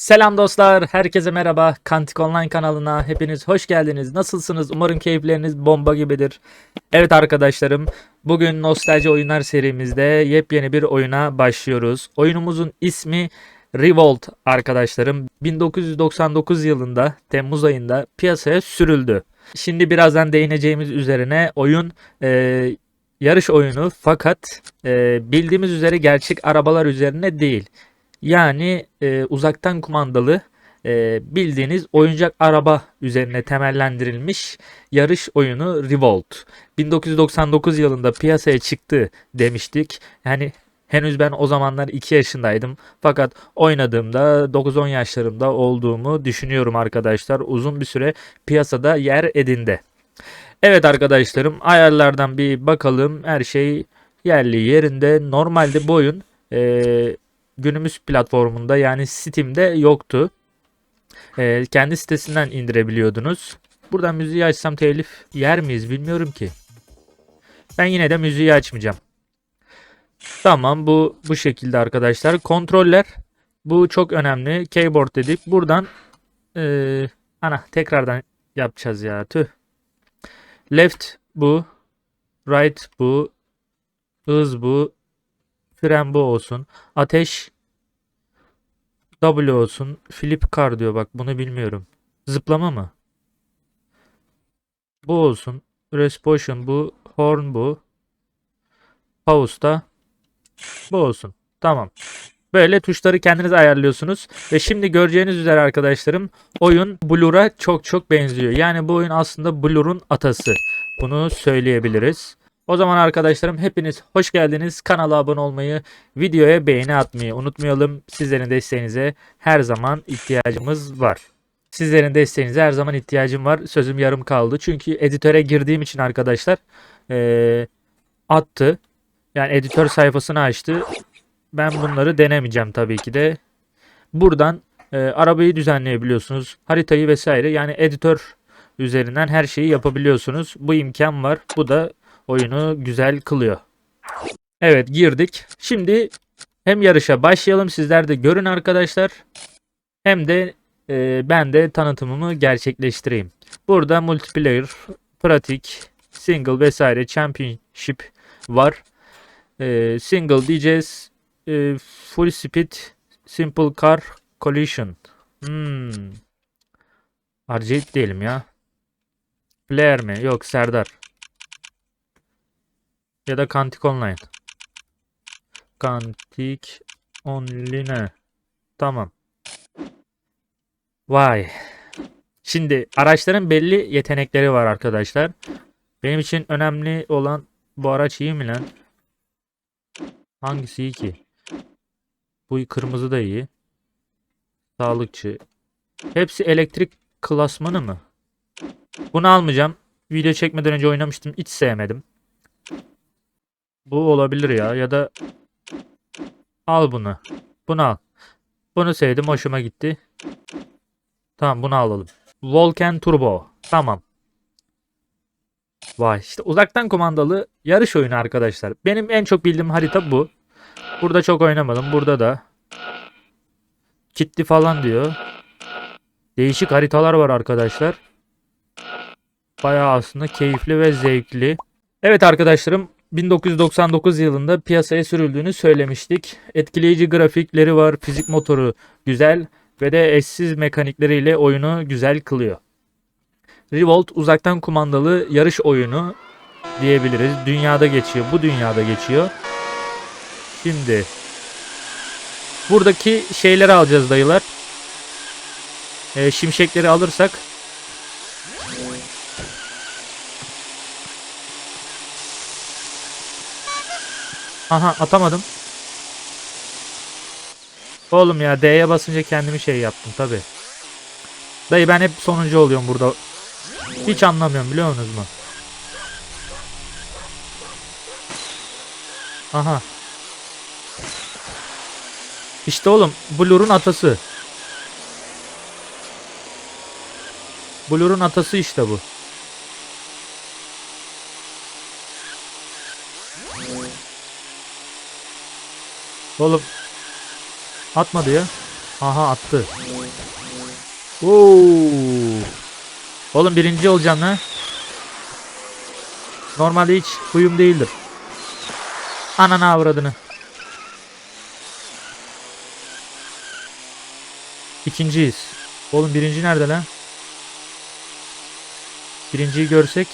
Selam dostlar, herkese merhaba. Kantik Online kanalına hepiniz hoş geldiniz. Nasılsınız? Umarım keyifleriniz bomba gibidir. Evet arkadaşlarım, bugün Nostalji Oyunlar serimizde yepyeni bir oyuna başlıyoruz. Oyunumuzun ismi Revolt arkadaşlarım. 1999 yılında Temmuz ayında piyasaya sürüldü. Şimdi birazdan değineceğimiz üzerine oyun e, yarış oyunu fakat e, bildiğimiz üzere gerçek arabalar üzerine değil. Yani e, uzaktan kumandalı e, bildiğiniz oyuncak araba üzerine temellendirilmiş yarış oyunu Revolt. 1999 yılında piyasaya çıktı demiştik. Yani henüz ben o zamanlar 2 yaşındaydım. Fakat oynadığımda 9-10 yaşlarımda olduğumu düşünüyorum arkadaşlar. Uzun bir süre piyasada yer edindi. Evet arkadaşlarım ayarlardan bir bakalım. Her şey yerli yerinde. Normalde bu oyun e, günümüz platformunda yani Steam'de yoktu. Ee, kendi sitesinden indirebiliyordunuz. Buradan müziği açsam telif yer miyiz bilmiyorum ki. Ben yine de müziği açmayacağım. Tamam bu bu şekilde arkadaşlar. Kontroller bu çok önemli. Keyboard dedik. Buradan ee, ana tekrardan yapacağız ya. Tüh. Left bu. Right bu. Hız bu. Fren bu olsun. Ateş W olsun. Flip car diyor bak bunu bilmiyorum. Zıplama mı? Bu olsun. Respotion bu. Horn bu. Pause da bu olsun. Tamam. Böyle tuşları kendiniz ayarlıyorsunuz. Ve şimdi göreceğiniz üzere arkadaşlarım oyun Blur'a çok çok benziyor. Yani bu oyun aslında Blur'un atası. Bunu söyleyebiliriz. O zaman arkadaşlarım hepiniz hoş geldiniz. Kanala abone olmayı, videoya beğeni atmayı unutmayalım. Sizlerin desteğinize her zaman ihtiyacımız var. Sizlerin desteğinize her zaman ihtiyacım var. Sözüm yarım kaldı. Çünkü editöre girdiğim için arkadaşlar eee, attı. Yani editör sayfasını açtı. Ben bunları denemeyeceğim tabii ki de. Buradan eee, arabayı düzenleyebiliyorsunuz. Haritayı vesaire. Yani editör üzerinden her şeyi yapabiliyorsunuz. Bu imkan var. Bu da oyunu güzel kılıyor. Evet girdik. Şimdi hem yarışa başlayalım sizler de görün arkadaşlar. Hem de e, ben de tanıtımımı gerçekleştireyim. Burada multiplayer, pratik, single vesaire championship var. E, single diyeceğiz. E, full speed, simple car collision. Hmm. Arcade diyelim ya. Flair mi? Yok Serdar. Ya da Kantik Online. Kantik Online. Tamam. Vay. Şimdi araçların belli yetenekleri var arkadaşlar. Benim için önemli olan bu araç iyi mi lan? Hangisi iyi ki? Bu kırmızı da iyi. Sağlıkçı. Hepsi elektrik klasmanı mı? Bunu almayacağım. Video çekmeden önce oynamıştım. Hiç sevmedim. Bu olabilir ya ya da al bunu. Bunu al. Bunu sevdim hoşuma gitti. Tamam bunu alalım. Volcan Turbo. Tamam. Vay işte uzaktan kumandalı yarış oyunu arkadaşlar. Benim en çok bildiğim harita bu. Burada çok oynamadım. Burada da. Kitli falan diyor. Değişik haritalar var arkadaşlar. Bayağı aslında keyifli ve zevkli. Evet arkadaşlarım 1999 yılında piyasaya sürüldüğünü söylemiştik. Etkileyici grafikleri var, fizik motoru güzel ve de eşsiz mekanikleriyle oyunu güzel kılıyor. Revolt uzaktan kumandalı yarış oyunu diyebiliriz. Dünyada geçiyor, bu dünyada geçiyor. Şimdi buradaki şeyleri alacağız dayılar. Ee, şimşekleri alırsak Aha atamadım. Oğlum ya D'ye basınca kendimi şey yaptım tabi. Dayı ben hep sonuncu oluyorum burada. Hiç anlamıyorum biliyor musunuz mu? Aha. İşte oğlum Blur'un atası. Blur'un atası işte bu. Oğlum atmadı ya. Aha attı. Oo. Oğlum birinci olacaksın ha. Normalde hiç huyum değildir. Anana avradını. İkinciyiz. Oğlum birinci nerede lan? Birinciyi görsek.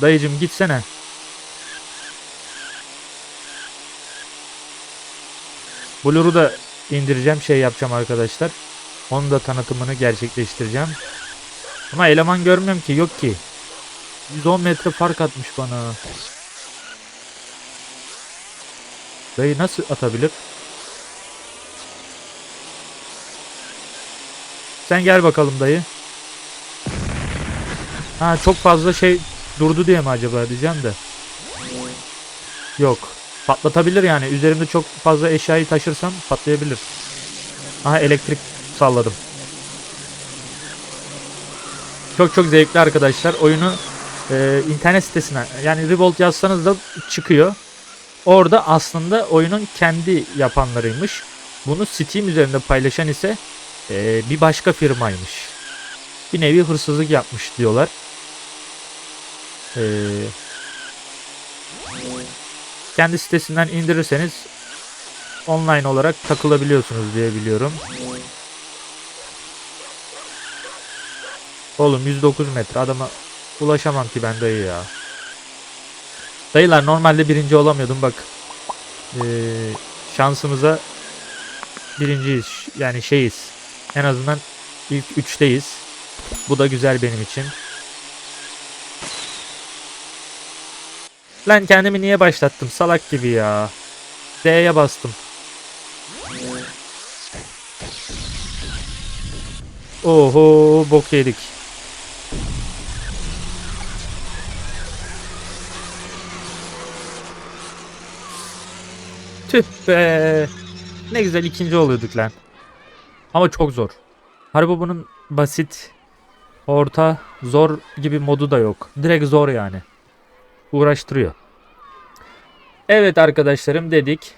Dayıcım gitsene. Blur'u da indireceğim şey yapacağım arkadaşlar. Onun da tanıtımını gerçekleştireceğim. Ama eleman görmüyorum ki yok ki. 110 metre fark atmış bana. Dayı nasıl atabilir? Sen gel bakalım dayı. Ha çok fazla şey durdu diye mi acaba diyeceğim de. Yok. Patlatabilir yani. Üzerimde çok fazla eşyayı taşırsam patlayabilir. Aha elektrik salladım. Çok çok zevkli arkadaşlar. Oyunu e, internet sitesine yani Revolt yazsanız da çıkıyor. Orada aslında oyunun kendi yapanlarıymış. Bunu Steam üzerinde paylaşan ise e, bir başka firmaymış. Bir nevi hırsızlık yapmış diyorlar. E, kendi sitesinden indirirseniz online olarak takılabiliyorsunuz diye biliyorum. Oğlum 109 metre adama ulaşamam ki ben dayı ya. Dayılar normalde birinci olamıyordum bak. Ee, şansımıza birinciyiz. Yani şeyiz. En azından ilk üçteyiz. Bu da güzel benim için. Lan kendimi niye başlattım? Salak gibi ya. D'ye bastım. Oho bok yedik. Tüh be. Ne güzel ikinci oluyorduk lan. Ama çok zor. Harbi bunun basit, orta, zor gibi modu da yok. Direkt zor yani. Uğraştırıyor. Evet arkadaşlarım dedik.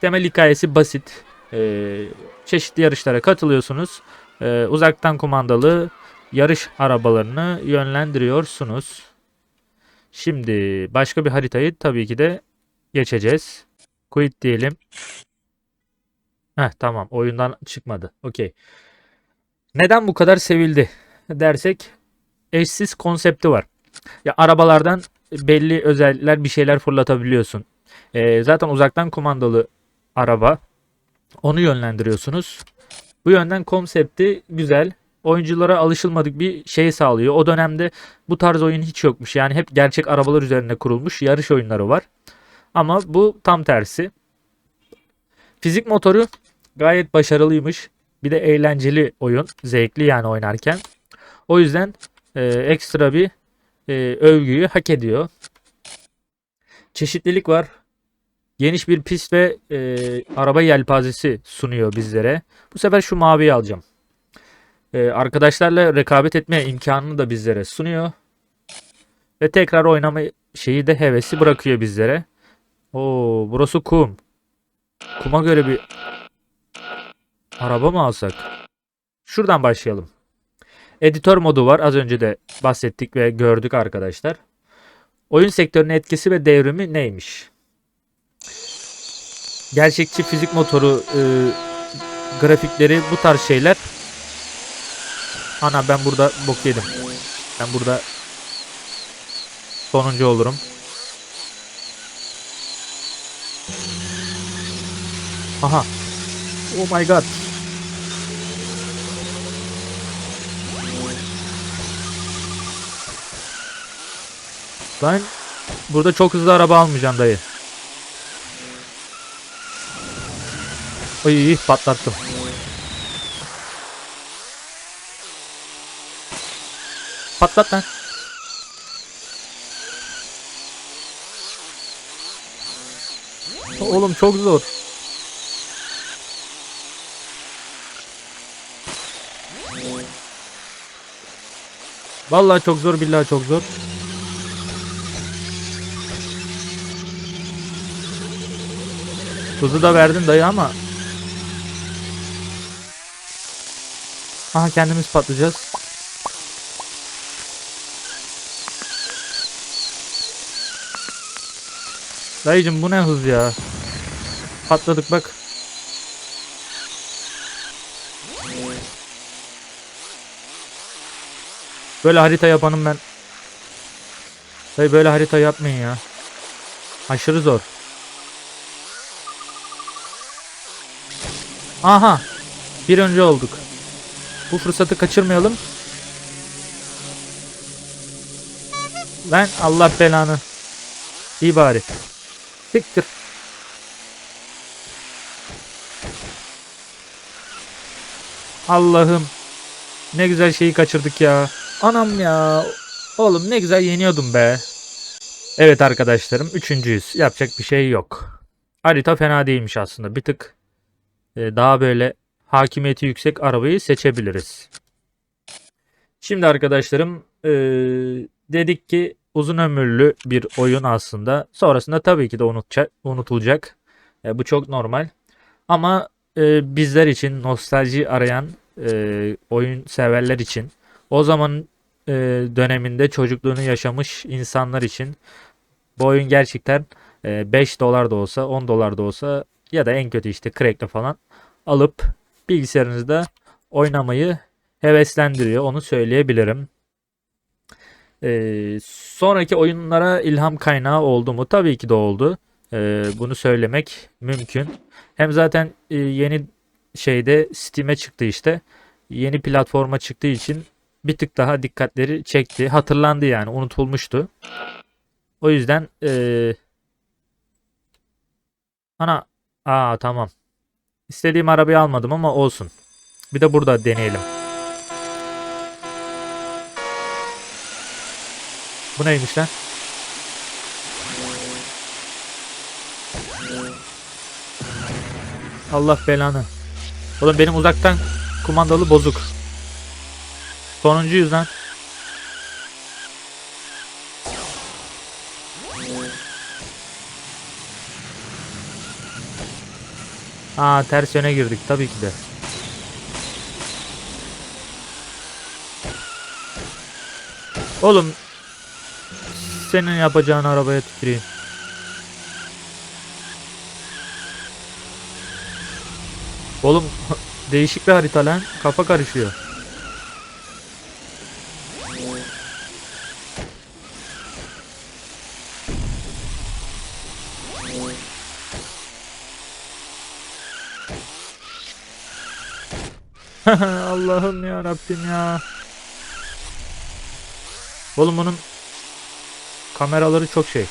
Temel hikayesi basit. Ee, çeşitli yarışlara katılıyorsunuz. Ee, uzaktan kumandalı yarış arabalarını yönlendiriyorsunuz. Şimdi başka bir haritayı tabii ki de geçeceğiz. Quit diyelim. Heh tamam oyundan çıkmadı. Okey. Neden bu kadar sevildi dersek eşsiz konsepti var. Ya arabalardan belli özellikler bir şeyler fırlatabiliyorsun. Ee, zaten uzaktan kumandalı araba. Onu yönlendiriyorsunuz. Bu yönden konsepti güzel. Oyunculara alışılmadık bir şey sağlıyor. O dönemde bu tarz oyun hiç yokmuş. Yani hep gerçek arabalar üzerine kurulmuş yarış oyunları var. Ama bu tam tersi. Fizik motoru gayet başarılıymış. Bir de eğlenceli oyun. Zevkli yani oynarken. O yüzden e, ekstra bir e, övgüyü hak ediyor. Çeşitlilik var. Geniş bir pist ve e, araba yelpazesi sunuyor bizlere. Bu sefer şu maviyi alacağım. E, arkadaşlarla rekabet etme imkanını da bizlere sunuyor. Ve tekrar oynama şeyi de hevesi bırakıyor bizlere. Oo, burası kum. Kuma göre bir araba mı alsak? Şuradan başlayalım. Editör modu var. Az önce de bahsettik ve gördük arkadaşlar. Oyun sektörünün etkisi ve devrimi neymiş? Gerçekçi fizik motoru, e, grafikleri bu tarz şeyler. Ana ben burada bok yedim. Ben burada sonuncu olurum. Aha. Oh my god. Ben burada çok hızlı araba almayacağım dayı. Ay patlattım. Patlat lan. Oğlum çok zor. Vallahi çok zor billahi çok zor. Hızı da verdin dayı ama Aha kendimiz patlayacağız. Dayıcım bu ne hız ya. Patladık bak. Böyle harita yapanım ben. Dayı böyle harita yapmayın ya. Aşırı zor. Aha. Bir önce olduk. Bu fırsatı kaçırmayalım. Lan Allah belanı. İyi bari. Siktir. Allah'ım. Ne güzel şeyi kaçırdık ya. Anam ya. Oğlum ne güzel yeniyordum be. Evet arkadaşlarım. Üçüncüyüz. Yapacak bir şey yok. Harita fena değilmiş aslında. Bir tık daha böyle hakimiyeti yüksek arabayı seçebiliriz. Şimdi arkadaşlarım e, dedik ki uzun ömürlü bir oyun aslında. Sonrasında tabii ki de unutulacak. E, bu çok normal. Ama e, bizler için nostalji arayan oyun severler için o zaman döneminde çocukluğunu yaşamış insanlar için bu oyun gerçekten e, 5 dolar da olsa 10 dolar da olsa ya da en kötü işte crack'le falan alıp bilgisayarınızda oynamayı heveslendiriyor. Onu söyleyebilirim. Ee, sonraki oyunlara ilham kaynağı oldu mu? Tabii ki de oldu. Ee, bunu söylemek mümkün. Hem zaten e, yeni şeyde Steam'e çıktı işte. Yeni platforma çıktığı için bir tık daha dikkatleri çekti. Hatırlandı yani unutulmuştu. O yüzden e, ana aa tamam. İstediğim arabayı almadım ama olsun. Bir de burada deneyelim. Bu neymiş lan? Allah belanı. Oğlum benim uzaktan kumandalı bozuk. Sonuncuyuz lan. Aa ters yöne girdik tabii ki de. Oğlum senin yapacağın arabaya tüküreyim. Oğlum değişik bir harita lan. Kafa karışıyor. Allah'ım ya Rabbim ya. Oğlum bunun kameraları çok şey.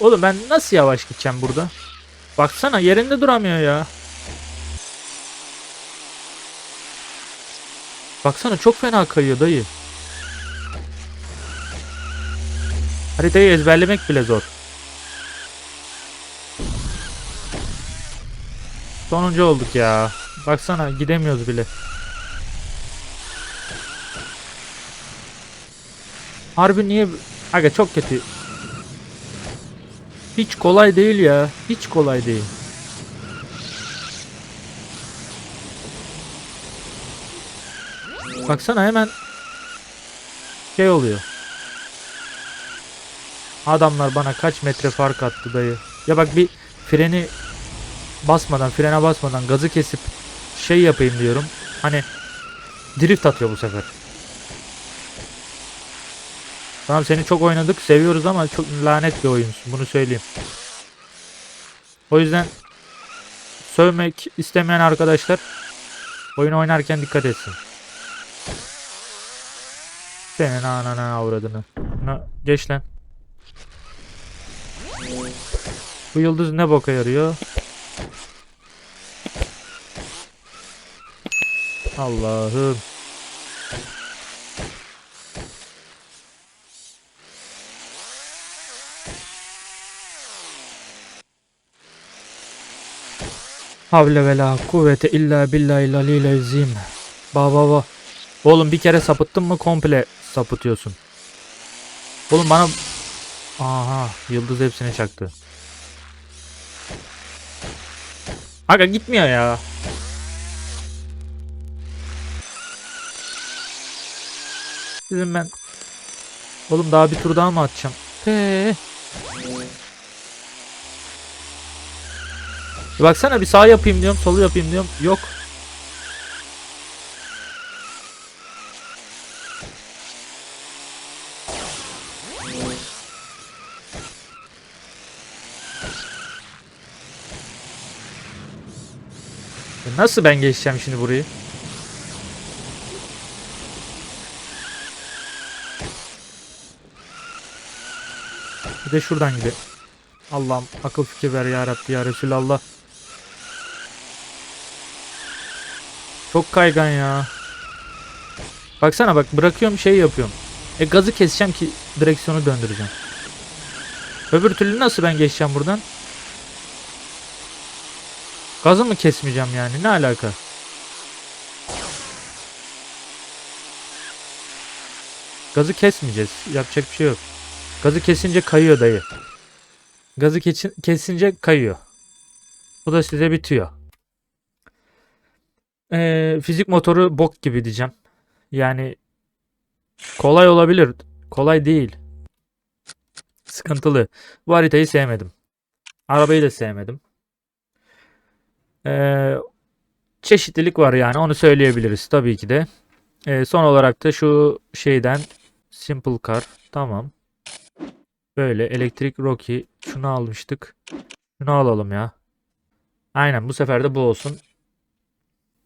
Oğlum ben nasıl yavaş gideceğim burada? Baksana yerinde duramıyor ya. Baksana çok fena kayıyor dayı. Haritayı ezberlemek bile zor. Sonuncu olduk ya. Baksana gidemiyoruz bile. Harbi niye... Aga çok kötü. Hiç kolay değil ya. Hiç kolay değil. Baksana hemen şey oluyor. Adamlar bana kaç metre fark attı dayı. Ya bak bir freni basmadan, frene basmadan gazı kesip şey yapayım diyorum. Hani drift atıyor bu sefer. Tamam seni çok oynadık, seviyoruz ama çok lanet bir oyunsun. Bunu söyleyeyim. O yüzden sövmek istemeyen arkadaşlar oyun oynarken dikkat etsin. Senin anana avradını. Na, geç lan. Bu yıldız ne boka yarıyor? Allah'ım. Havle ve la kuvvete illa billahi. Ba ba ba. Oğlum bir kere sapıttın mı komple sapıtıyorsun. Oğlum bana... Aha yıldız hepsine çaktı. Aga gitmiyor ya. Dedim ben. Oğlum daha bir tur daha mı atacağım? He. Bir Baksana bir sağ yapayım diyorum, solu yapayım diyorum. Yok. Ya Nasıl ben geçeceğim şimdi burayı? Bir de şuradan gidelim. Allah'ım akıl fikir ver ya Rabbi ya Resulallah. Çok kaygan ya. Baksana bak bırakıyorum şey yapıyorum. E gazı keseceğim ki direksiyonu döndüreceğim. Öbür türlü nasıl ben geçeceğim buradan? Gazı mı kesmeyeceğim yani? Ne alaka? Gazı kesmeyeceğiz. Yapacak bir şey yok. Gazı kesince kayıyor dayı. Gazı kesin, kesince kayıyor. Bu da size bitiyor. Ee, fizik motoru bok gibi diyeceğim. Yani kolay olabilir. Kolay değil. Sıkıntılı. Bu haritayı sevmedim. Arabayı da sevmedim. Ee, çeşitlilik var yani onu söyleyebiliriz tabii ki de. Ee, son olarak da şu şeyden Simple Car. Tamam. Böyle elektrik Rocky. Şunu almıştık. Şunu alalım ya. Aynen bu sefer de bu olsun.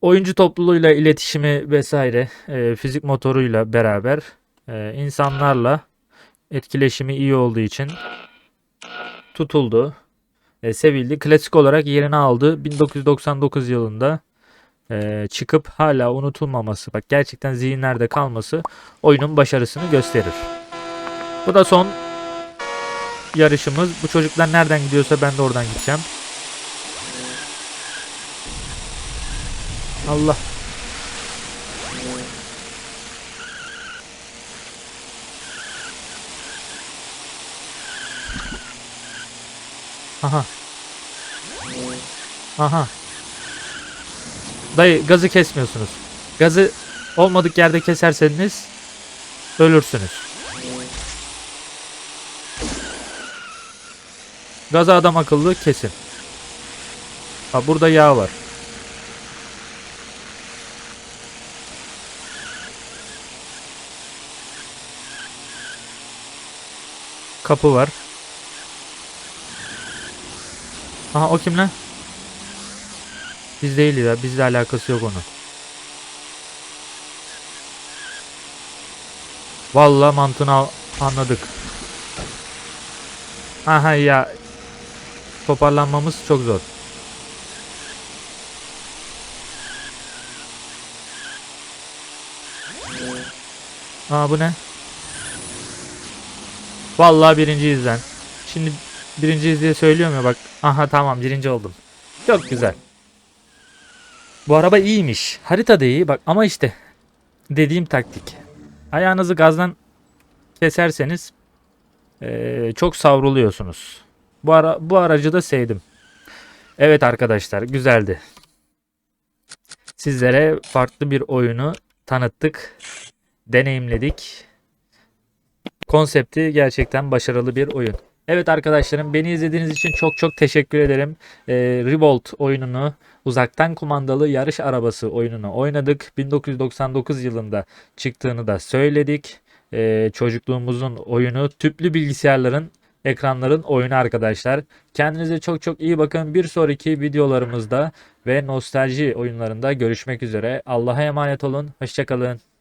Oyuncu topluluğuyla iletişimi vesaire e, fizik motoruyla beraber e, insanlarla etkileşimi iyi olduğu için tutuldu. E, sevildi. Klasik olarak yerini aldı. 1999 yılında e, çıkıp hala unutulmaması, bak gerçekten zihinlerde kalması oyunun başarısını gösterir. Bu da son yarışımız. Bu çocuklar nereden gidiyorsa ben de oradan gideceğim. Allah. Aha. Aha. Dayı gazı kesmiyorsunuz. Gazı olmadık yerde keserseniz ölürsünüz. Gazı adam akıllı kesin. Ha burada yağ var. Kapı var. Aha o kim lan? Biz değil ya. Bizle alakası yok onun. Vallahi mantığını anladık. Aha ya. Toparlanmamız çok zor. Aa bu ne? Vallahi birinciyiz lan. Şimdi birinciyiz diye söylüyorum ya bak. Aha tamam birinci oldum. Çok güzel. Bu araba iyiymiş. Harita da iyi bak ama işte dediğim taktik. Ayağınızı gazdan keserseniz eee, çok savruluyorsunuz. Bu ara bu aracı da sevdim. Evet arkadaşlar güzeldi. Sizlere farklı bir oyunu tanıttık, deneyimledik. Konsepti gerçekten başarılı bir oyun. Evet arkadaşlarım beni izlediğiniz için çok çok teşekkür ederim. Ee, Revolt oyununu uzaktan kumandalı yarış arabası oyununu oynadık. 1999 yılında çıktığını da söyledik. Ee, çocukluğumuzun oyunu tüplü bilgisayarların ekranların oyunu arkadaşlar. Kendinize çok çok iyi bakın. Bir sonraki videolarımızda ve nostalji oyunlarında görüşmek üzere. Allah'a emanet olun. Hoşçakalın.